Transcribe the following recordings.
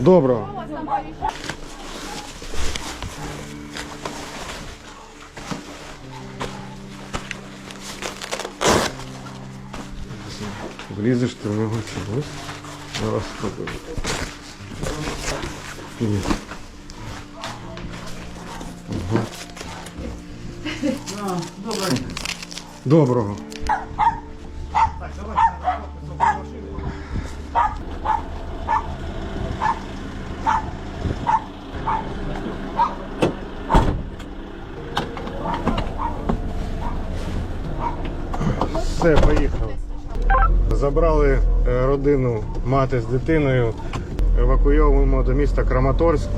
Доброго. Влізеш ти в нього чогось. Зараз спробуємо. Ні. Ага. Доброго. Доброго. Так, давай. Все, поїхав. Забрали е, родину мати з дитиною, евакуйовуємо до міста Краматорськ.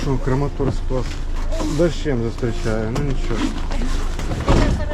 Що, Краматорськ вас дощем зустрічає, ну нічого.